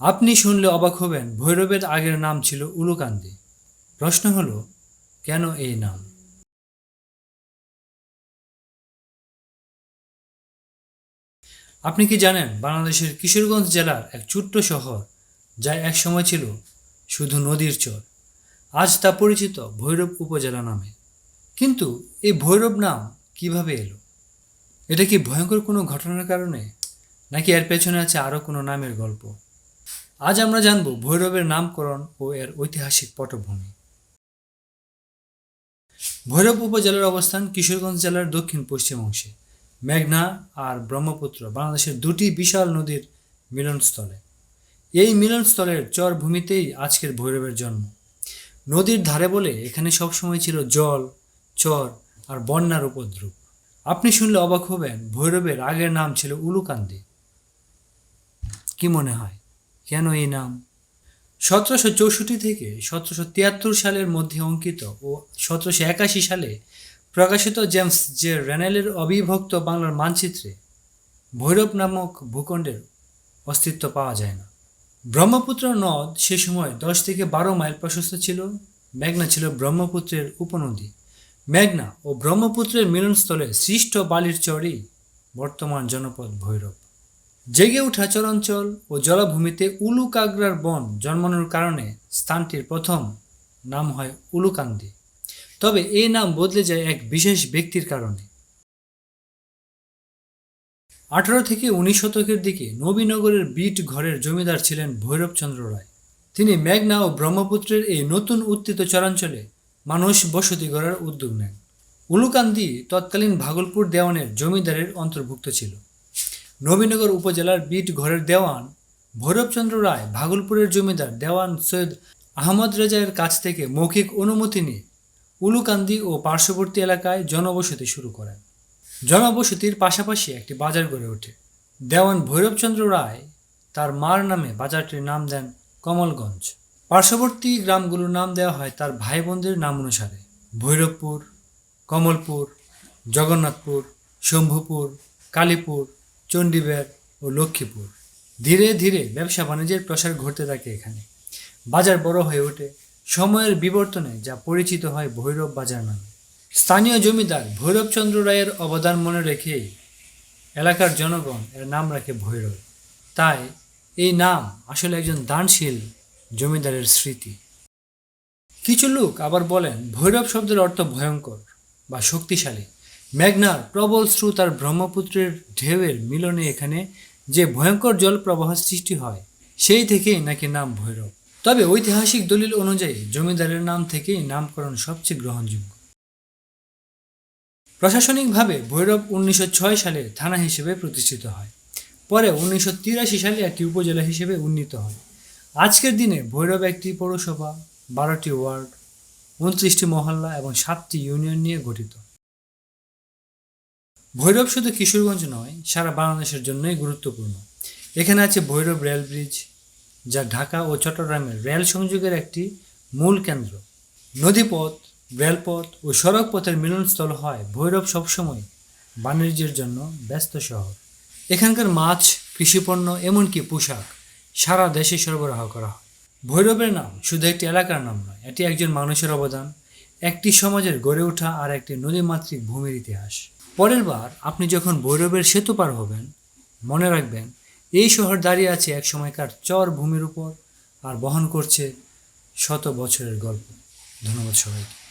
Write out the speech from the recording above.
আপনি শুনলে অবাক হবেন, ভৈরবের আগের নাম ছিল উলুকান্দি। প্রশ্ন হলো, কেন এই নাম? আপনি কি জানেন, বাংলাদেশের কিশোরগঞ্জ জেলার এক ছোট্ট শহর যা এক সময় ছিল শুধু নদীর চর। আজ তা পরিচিত ভৈরব উপজেলা নামে। কিন্তু এই ভৈরব নাম কীভাবে এলো? এটা কি ভয়ঙ্কর কোনো ঘটনার কারণে? নাকি এর পেছনে আছে আরও কোনো নামের গল্প? আজ আমরা জানব ভৈরবের নামকরণ ও এর ঐতিহাসিক পটভূমি। ভৈরব উপজেলার অবস্থান কিশোরগঞ্জ জেলার দক্ষিণ পশ্চিম অংশে। মেঘনা আর ব্রহ্মপুত্র বাংলাদেশের দুটি বিশাল নদীর মিলনস্থলে। এই মিলনস্থলের চর ভূমিতেই আজকের ভৈরবের জন্ম। নদীর ধারে বলে এখানে সবসময় ছিল জল, চর আর বন্যার উপদ্রব। আপনি শুনলে অবাক হবেন, ভৈরবের আগের নাম ছিল উলুকান্দি। কি মনে হয়? কেন এই নাম? সতেরোশো চৌষট্টি থেকে সতেরোশো তিয়াত্তর সালের মধ্যে অঙ্কিত ও সতেরোশো একাশি সালে প্রকাশিত জেমস যে রেনেলের অবিভক্ত বাংলার মানচিত্রে ভৈরব নামক ভূখণ্ডের অস্তিত্ব পাওয়া যায় না। ব্রহ্মপুত্র নদ সে সময় দশ থেকে বারো মাইল প্রশস্ত ছিল। মেঘনা ছিল ব্রহ্মপুত্রের উপনদী। মেঘনা ও ব্রহ্মপুত্রের মিলনস্থলে সৃষ্ট বালির চরই বর্তমান জনপদ ভৈরব। জেগে ওঠা চরাঞ্চল ও জলাভূমিতে উলু কাগরার বন জন্মানোর কারণে স্থানটির প্রথম নাম হয় উলুকান্দি। তবে এই নাম বদলে যায় এক বিশেষ ব্যক্তির কারণে। আঠারো থেকে উনিশ শতকের দিকে নবীনগরের বিট ঘরের জমিদার ছিলেন ভৈরবচন্দ্র রায়। তিনি মেঘনা ও ব্রহ্মপুত্রের এই নতুন উত্থিত চরাঞ্চলে মানুষ বসতি গড়ার উদ্যোগ নেন। উলুকান্দি তৎকালীন ভাগলপুর দেওয়ানের জমিদারের অন্তর্ভুক্ত ছিল। নবীনগর উপজেলার বিট ঘরের দেওয়ান ভৈরবচন্দ্র রায় ভাগলপুরের জমিদার দেওয়ান সৈয়দ আহমদ রেজায়ের কাছ থেকে মৌখিক অনুমতি নিয়ে উলুকান্দি ও পার্শ্ববর্তী এলাকায় জনবসতি শুরু করেন। জনবসতির পাশাপাশি একটি বাজার গড়ে ওঠে। দেওয়ান ভৈরবচন্দ্র রায় তার মার নামে বাজারটির নাম দেন কমলগঞ্জ। পার্শ্ববর্তী গ্রামগুলোর নাম দেওয়া হয় তার ভাই বোনদের নাম অনুসারে। ভৈরবপুর, কমলপুর, জগন্নাথপুর, শম্ভুপুর, কালীপুর চণ্ডীবের ও লক্ষ্মীপুর। ধীরে ধীরে ব্যবসা বাণিজ্যের প্রসার ঘটতে থাকে এখানে। বাজার বড় হয়ে ওঠে। সময়ের বিবর্তনে যা পরিচিত হয় ভৈরব বাজার নামে। স্থানীয় জমিদার ভৈরবচন্দ্র রায়ের অবদান মনে রেখেই এলাকার জনগণ এর নাম রাখে ভৈরব। তাই এই নাম আসলে একজন দানশীল জমিদারের স্মৃতি। কিছু লোক আবার বলেন, ভৈরব শব্দের অর্থ ভয়ঙ্কর বা শক্তিশালী। মেঘনার প্রবল স্রোত আর ব্রহ্মপুত্রের ঢেউয়ের মিলনে এখানে যে ভয়ঙ্কর জল প্রবাহ সৃষ্টি হয়, সেই থেকেই নাকি নাম ভৈরব। তবে ঐতিহাসিক দলিল অনুযায়ী জমিদারের নাম থেকেই নামকরণ সবচেয়ে গ্রহণযোগ্য। প্রশাসনিকভাবে ভৈরব উনিশশো ছয় সালে থানা হিসেবে প্রতিষ্ঠিত হয়, পরে উনিশশো তিরাশি সালে একটি উপজেলা হিসেবে উন্নীত হয়। আজকের দিনে ভৈরব একটি পৌরসভা, বারোটি ওয়ার্ড, উনত্রিশটি মহল্লা এবং সাতটি ইউনিয়ন নিয়ে গঠিত। ভৈরব শুধু কিশোরগঞ্জ নয়, সারা বাংলাদেশের জন্যই গুরুত্বপূর্ণ। এখানে আছে ভৈরব রেল ব্রিজ, যা ঢাকা ও চট্টগ্রামের রেল সংযোগের একটি মূল কেন্দ্র। নদীপথ, রেলপথ ও সড়ক পথের মিলনস্থল হয় ভৈরব সবসময় বাণিজ্যের জন্য ব্যস্ত শহর। এখানকার মাছ, কৃষিপণ্য, এমনকি পোশাক সারা দেশে সরবরাহ করা হয়। ভৈরবের নাম শুধু একটি এলাকার নাম নয়, এটি একজন মানুষের অবদান, একটি সমাজের গড়ে ওঠা আর একটি নদীমাতৃক ভূমির ইতিহাস। পরের বার আপনি যখন ভৈরবের সেতু পার হবেন, মনে রাখবেন, এই শহর দাঁড়িয়ে আছে এক সময়কার চর ভূমির উপর আর বহন করছে শত বছরের গল্প। ধন্যবাদ সবাইকে।